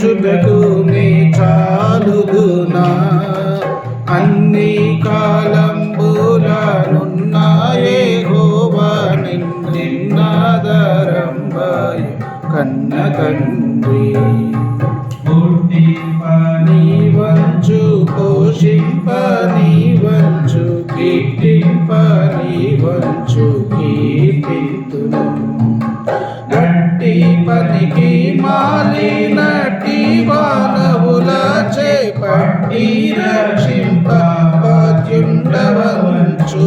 సన్నోతించుటకు నీ చాలుదునా అన్ని కాలంబులనున్నాయే హోవా నిన్నాదరంబాయు కన్న తండ్రి. బుద్ధి నీ వంచు పోషింప నీ వంచు కీర్తింప నీ వంచు పనికి మాలినటి నట్టి చేపట్టి రక్షింప బాధ్యుండవంచు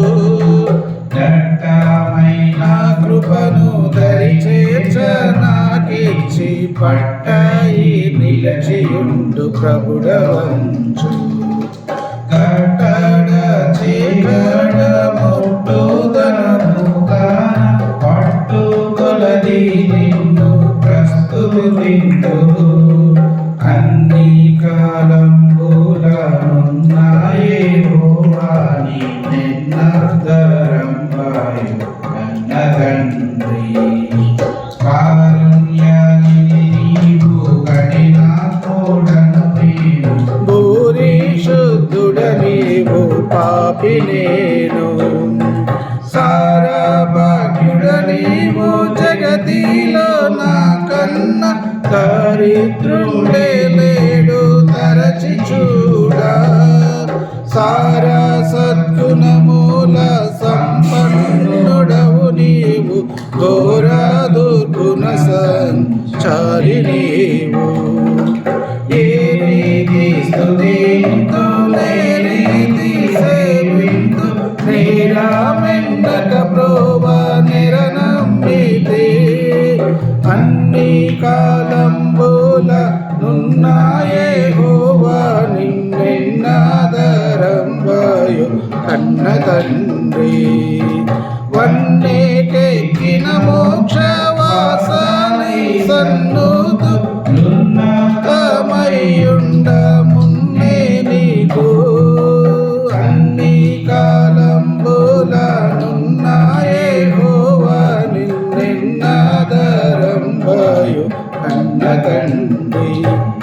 దట్టమైన కృపను దరి చేర్చ నాకిచ్చి పట్టాయి నిలచియుండు ప్రభుడవంచు. కట్టడ చీకడ ముట్టుదనము గాన పట్టు కొలది నిన్ను ప్రస్తుతిందు అన్ని కాలంబులనున్నాయే హోవాని నిన్నదరంబాయు కన్న తండ్రి కారుణ్యానిధి నీవు కఠిన తోడను నేను భూరి శుద్ధుడ నీవు పాపి నేను సారా దరిద్రుండే లేడు తరచి చూడ. సారా సద్గుణమూల సంపన్నుడవు నీవు ఘోర దుర్గుణ సంచారి నీవు. కాలంబుల నున్నాయే హోవా నిన్నెన్నాదరంబాయు కన్న తండ్రి. వన్నేటెక్కిన మోక్షవాసని సన్నుతు నిన్నెన్నాదరంబాయు కన్న తండ్రి